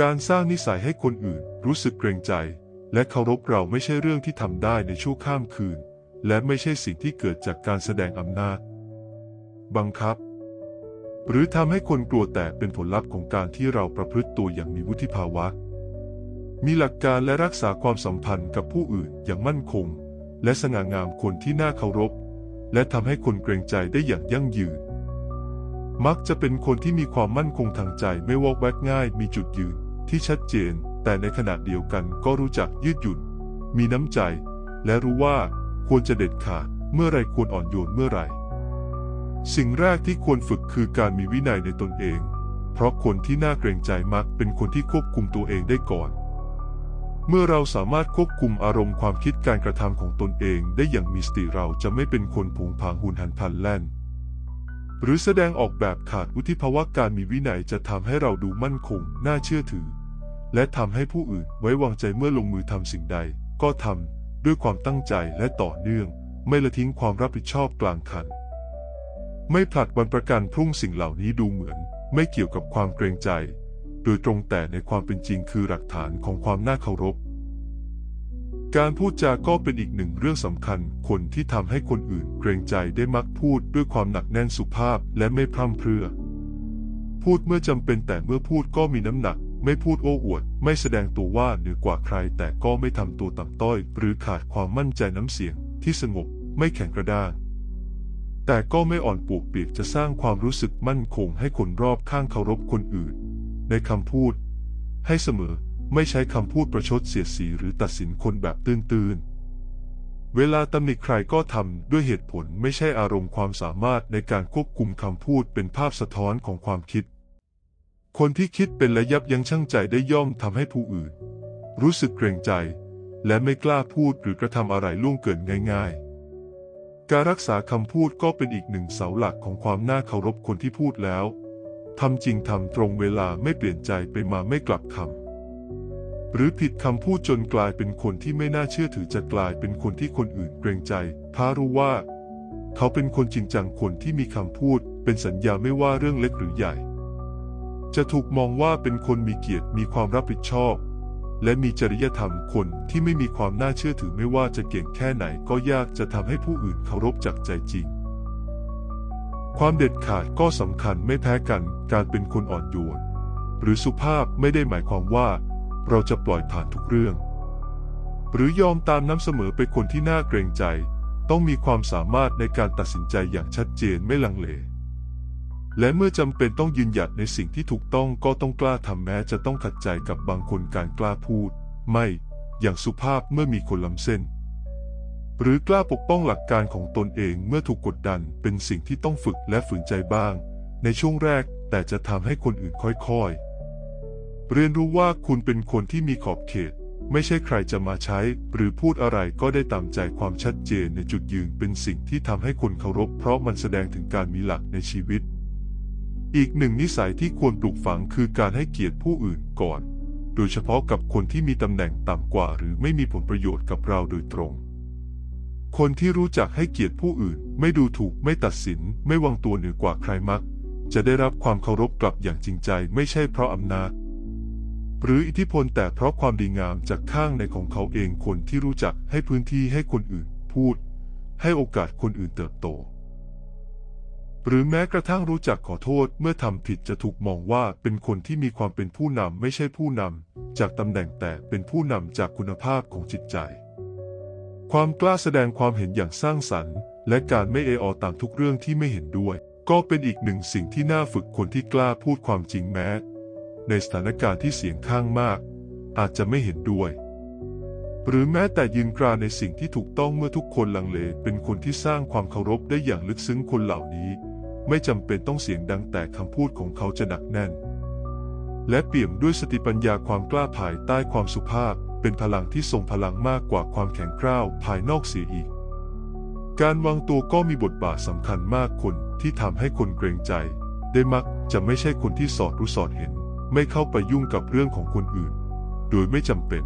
การสร้างนิสัยให้คนอื่นรู้สึกเกรงใจ และเคารพเราไม่ใช่เรื่องที่ทำได้ในชั่วข้ามคืน และไม่ใช่สิ่งที่เกิดจากการแสดงอำนาจ บังคับ หรือทำให้คนกลัวแต่เป็นผลลัพธ์ของการที่เราประพฤติตัวอย่างมีวุฒิภาวะ มีหลักการและรักษาความสัมพันธ์กับผู้อื่นอย่างมั่นคง และสง่างามคนที่น่าเคารพ และทำให้คนเกรงใจได้อย่างยั่งยืน มักจะเป็นคนที่มีความมั่นคงทางใจไม่วอกแวกง่าย มีจุดยืนที่ชัดเจน แต่ในขณะเดียวกันก็รู้จักยืดหยุ่น มีน้ำใจ และรู้ว่าควรจะเด็ดขาด เมื่อไรควรอ่อนโยนเมื่อไรสิ่งแรกที่ควรฝึกคือการมีวินัยในตนเอง เพราะคนที่น่าเกรงใจมักเป็นคนที่ควบคุมตัวเองได้ก่อน เมื่อเราสามารถควบคุมอารมณ์ความคิดการกระทำของตนเอง ได้อย่างมีสติเราจะไม่เป็นคนผงผางหุนหันพลันแล่น หรือแสดงออกแบบขาดวุฒิภาวะการมีวินัยจะทำให้เราดูมั่นคง น่าเชื่อถือ และทำให้ผู้อื่นไว้วางใจเมื่อลงมือทำสิ่งใด ก็ทำด้วยความตั้งใจและต่อเนื่อง ไม่ละทิ้งความรับผิดชอบกลางคัน ไม่ผลัดวันประกันพรุ่งสิ่งเหล่านี้ดูเหมือน ไม่เกี่ยวกับความเกรงใจ โดยตรงแต่ในความเป็นจริงคือหลักฐานของความน่าเคารพ การพูดจาก็เป็นอีกหนึ่งเรื่องสำคัญ คนที่ทำให้คนอื่นเกรงใจได้มักพูดด้วยความหนักแน่นสุภาพและไม่พร่ำเพรื่อ พูดเมื่อจำเป็นแต่เมื่อพูดก็มีน้ำหนัก ไม่พูดโอ้อวด ไม่แสดงตัวว่าเหนือกว่าใคร แต่ก็ไม่ทำตัวต่ำต้อย หรือขาดความมั่นใจน้ำเสียง ที่สงบ ไม่แข็งกระด้างแต่ก็ไม่อ่อนปวกเปียกจะสร้างความรู้สึกมั่นคงให้คนรอบข้างเคารพคนอื่น ในคำพูด ให้เสมอ ไม่ใช้คำพูดประชดเสียดสีหรือตัดสินคนแบบตื้นๆ เวลาตำหนิใครก็ทำด้วยเหตุผลไม่ใช่อารมณ์ความสามารถในการควบคุมคำพูดเป็นภาพสะท้อนของความคิด คนที่คิดเป็นและยับยั้งชั่งใจได้ย่อมทำให้ผู้อื่น รู้สึกเกรงใจ และไม่กล้าพูดหรือกระทำอะไรล่วงเกินง่าย ๆ การรักษาคำพูดก็เป็นอีกหนึ่งเสาหลักของความน่าเคารพคนที่พูดแล้วทำจริงทำตรงเวลาไม่เปลี่ยนใจไปมาไม่กลับคำ หรือผิดคำพูดจนกลายเป็นคนที่ไม่น่าเชื่อถือจะกลายเป็นคนที่คนอื่นเกรงใจเพรารู้ว่า เขาเป็นคนจริงจังคนที่มีคำพูด เป็นสัญญาไม่ว่าเรื่องเล็กหรือใหญ่ จะถูกมองว่าเป็นคนมีเกียรติมีความรับผิดชอบ และมีจริยธรรมคนที่ไม่มีความน่าเชื่อถือไม่ว่าจะเก่งแค่ไหนก็ยากจะทำให้ผู้อื่นเคารพจากใจจริง ความเด็ดขาดก็สำคัญไม่แพ้กันการเป็นคนอ่อนโยนหรือสุภาพไม่ได้หมายความว่า เราจะปล่อยผ่านทุกเรื่อง หรือยอมตามน้ำเสมอไปคนที่น่าเกรงใจ ต้องมีความสามารถในการตัดสินใจอย่างชัดเจนไม่ลังเล และเมื่อจำเป็นต้องยืนหยัดในสิ่งที่ถูกต้องก็ต้องกล้าทำแม้จะต้องขัดใจกับบางคนการกล้าพูด ไม่อย่างสุภาพเมื่อมีคนล้ำเส้น หรือกล้าปกป้องหลักการของตนเองเมื่อถูกกดดันเป็นสิ่งที่ต้องฝึกและฝืนใจบ้าง ในช่วงแรกแต่จะทำให้คนอื่นค่อยๆ เรียนรู้ว่าคุณเป็นคนที่มีขอบเขต ไม่ใช่ใครจะมาใช้ หรือพูดอะไรก็ได้ตามใจความชัดเจนในจุดยืนเป็นสิ่งที่ทำให้คนเคารพ เพราะมันแสดงถึงการมีหลักในชีวิต อีกหนึ่งนิสัยที่ควรปลูกฝังคือการให้เกียรติผู้อื่นก่อน โดยเฉพาะกับคนที่มีตำแหน่งต่ำกว่า หรือไม่มีผลประโยชน์กับเราโดยตรง คนที่รู้จักให้เกียรติผู้อื่น ไม่ดูถูกไม่ตัดสิน ไม่วางตัวเหนือกว่าใครมัก จะได้รับความเคารพกลับอย่างจริงใจ ไม่ใช่เพราะอำนาจ หรืออิทธิพลแต่เพราะความดีงามจากข้างในของเขาเองคนที่รู้จักให้พื้นที่ให้คนอื่นพูด ให้โอกาสคนอื่นเติบโต หรือแม้กระทั่งรู้จักขอโทษเมื่อทำผิดจะถูกมองว่าเป็นคนที่มีความเป็นผู้นำไม่ใช่ผู้นำจากตำแหน่งแต่เป็นผู้นำจากคุณภาพของจิตใจ ความกล้าแสดงความเห็นอย่างสร้างสรรค์ และการไม่เออตามทุกเรื่องที่ไม่เห็นด้วย ก็เป็นอีกหนึ่งสิ่งที่น่าฝึกคนที่กล้าพูดความจริงแม้ ในสถานการณ์ที่เสียงข้างมาก อาจจะไม่เห็นด้วย หรือแม้แต่ยืนกรานในสิ่งที่ถูกต้องเมื่อทุกคนลังเล เป็นคนที่สร้างความเคารพได้อย่างลึกซึ้งคนเหล่านี้ ไม่จำเป็นต้องเสียงดังแต่คำพูดของเขาจะหนักแน่น และเปี่ยมด้วยสติปัญญาความกล้าภายใต้ความสุภาพ เป็นพลังที่ทรงพลังมากกว่าความแข็งกร้าวภายนอกเสียอีก การวางตัวก็มีบทบาทสำคัญมากคนที่ทำให้คนเกรงใจ ได้มักจะไม่ใช่คนที่สอดรู้สอดเห็น ไม่เข้าไปยุ่งกับเรื่องของคนอื่น โดยไม่จำเป็น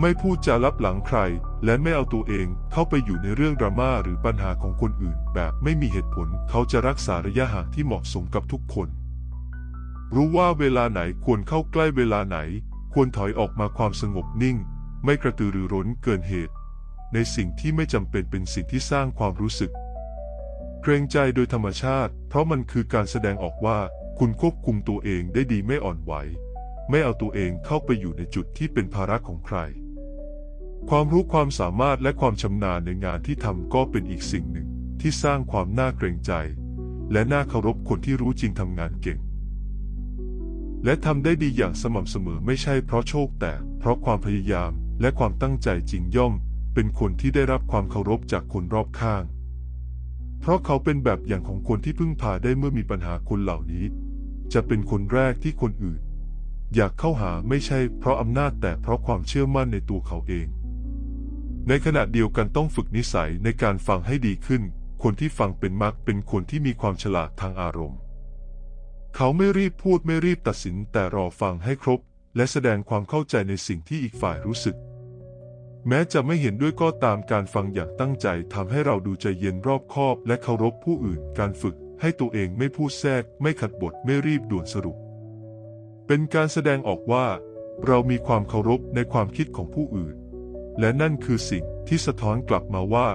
ไม่พูดจาลับหลังใคร และไม่เอาตัวเองเข้าไปอยู่ในเรื่องดราม่าหรือปัญหาของคนอื่น แบบไม่มีเหตุผลเขาจะรักษาระยะห่างที่เหมาะสมกับทุกคน รู้ว่าเวลาไหนควรเข้าใกล้เวลาไหน ควรถอยออกมาความสงบนิ่ง ไม่กระตือรือร้นเกินเหตุ ในสิ่งที่ไม่จำเป็นเป็นสิ่งที่สร้างความรู้สึก เกรงใจโดยธรรมชาติ เพราะมันคือการแสดงออกว่า คุณควบคุมตัวเองได้ดีไม่อ่อนไหว ไม่เอาตัวเองเข้าไปอยู่ในจุดที่เป็นภาระของใคร ความรู้ความสามารถและความชำนาญในงานที่ทำก็เป็นอีกสิ่งหนึ่งที่สร้างความน่าเกรงใจ และน่าเคารพคนที่รู้จริงทำงานเก่ง และทำได้ดีอย่างสม่ำเสมอไม่ใช่เพราะโชคแต่เพราะความพยายามและความตั้งใจจริงย่อม เป็นคนที่ได้รับความเคารพจากคนรอบข้าง เพราะเขาเป็นแบบอย่างของคนที่พึ่งพาได้เมื่อมีปัญหาคนเหล่านี้ จะเป็นคนแรกที่คนอื่น อยากเข้าหาไม่ใช่เพราะอำนาจแต่เพราะความเชื่อมั่นในตัวเขาเอง ในขณะเดียวกันต้องฝึกนิสัยในการฟังให้ดีขึ้น คนที่ฟังเป็นมักเป็นคนที่มีความฉลาดทางอารมณ์ เขาไม่รีบพูดไม่รีบตัดสินแต่รอฟังให้ครบ และแสดงความเข้าใจในสิ่งที่อีกฝ่ายรู้สึกแม้จะไม่เห็นด้วยก็ตามการฟังอย่างตั้งใจทำให้เราดูใจเย็นรอบคอบและเคารพผู้อื่น การฝึก ให้ตัวเองไม่พูดแทรก ไม่ขัดบทไม่รีบด่วนสรุป เป็นการแสดงออกว่า เรามีความเคารพในความคิดของผู้อื่น และนั่นคือสิ่งที่สะท้อนกลับมาว่า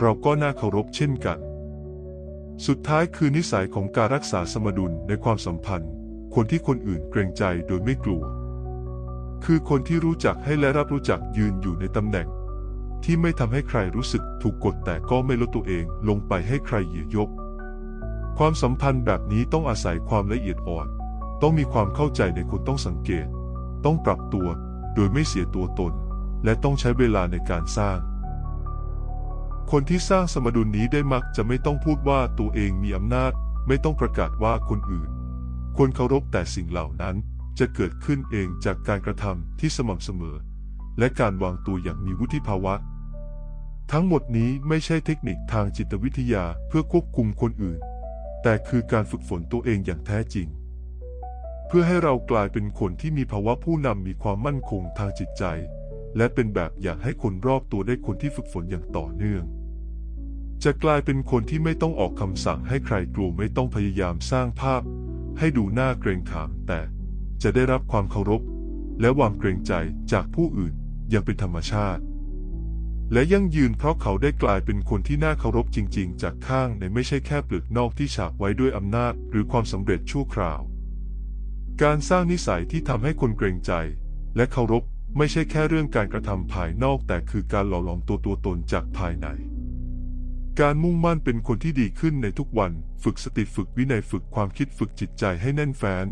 เราก็น่าเคารพเช่นกัน สุดท้ายคือนิสัยของการรักษาสมดุลในความสัมพันธ์ คนที่คนอื่นเกรงใจโดยไม่กลัว คือคนที่รู้จักให้และรับรู้จักยืนอยู่ในตำแหน่งที่ไม่ทำให้ใครรู้สึกถูกกดแต่ก็ไม่ลดตัวเองลงไปให้ใครเหยียดยก ความสัมพันธ์แบบนี้ต้องอาศัยความละเอียดอ่อน ต้องมีความเข้าใจในคนต้องสังเกต ต้องปรับตัวโดยไม่เสียตัวตน และต้องใช้เวลาในการสร้าง คนที่สร้างสมดุลนี้ได้มักจะไม่ต้องพูดว่าตัวเองมีอำนาจ ไม่ต้องประกาศว่าคนอื่น ควรเคารพแต่สิ่งเหล่านั้นจะเกิดขึ้นเองจากการกระทำที่สม่ำเสมอ และการวางตัวอย่างมีวุฒิภาวะ ทั้งหมดนี้ไม่ใช่เทคนิคทางจิตวิทยาเพื่อควบคุมคนอื่น แต่คือการฝึกฝนตัวเองอย่างแท้จริง เพื่อให้เรากลายเป็นคนที่มีภาวะผู้นำมีความมั่นคงทางจิตใจ และเป็นแบบอย่างให้คนรอบตัวได้คนที่ฝึกฝนอย่างต่อเนื่อง จะกลายเป็นคนที่ไม่ต้องออกคำสั่งให้ใครกลัวไม่ต้องพยายามสร้างภาพ ให้ดูน่าเกรงขาม แต่จะได้รับความเคารพ และวางเกรงใจจากผู้อื่นอย่างเป็นธรรมชาติ และยั่งยืนเพราะเขาได้กลายเป็นคนที่น่าเคารพจริง ๆ จากข้างในไม่ใช่แค่เปลือกนอกที่ฉาบไว้ด้วยอำนาจ หรือความสำเร็จชั่วคราว การสร้างนิสัยที่ทำให้คนเกรงใจ และเคารพไม่ใช่แค่เรื่องการกระทำภายนอกแต่คือการหล่อหลอมตัวตัวตนจากภายใน การมุ่งมั่นเป็นคนที่ดีขึ้นในทุกวัน ฝึกสติฝึกวินัยฝึกความคิดฝึกจิตใจให้แน่นแฟ้น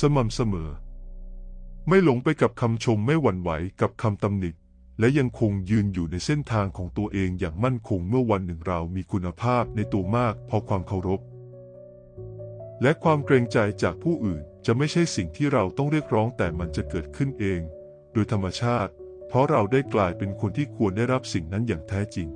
สม่ำเสมอ ไม่หลงไปกับคำชมไม่หวั่นไหวกับคำตำหนิ และยังคงยืนอยู่ในเส้นทางของตัวเองอย่างมั่นคงเมื่อวันหนึ่งเรามีคุณภาพในตัวมากพอความเคารพ และความเกรงใจจากผู้อื่นจะไม่ใช่สิ่งที่เราต้องเรียกร้องแต่มันจะเกิดขึ้นเอง โดยธรรมชาติ เพราะเราได้กลายเป็นคนที่ควรได้รับสิ่งนั้นอย่างแท้จริง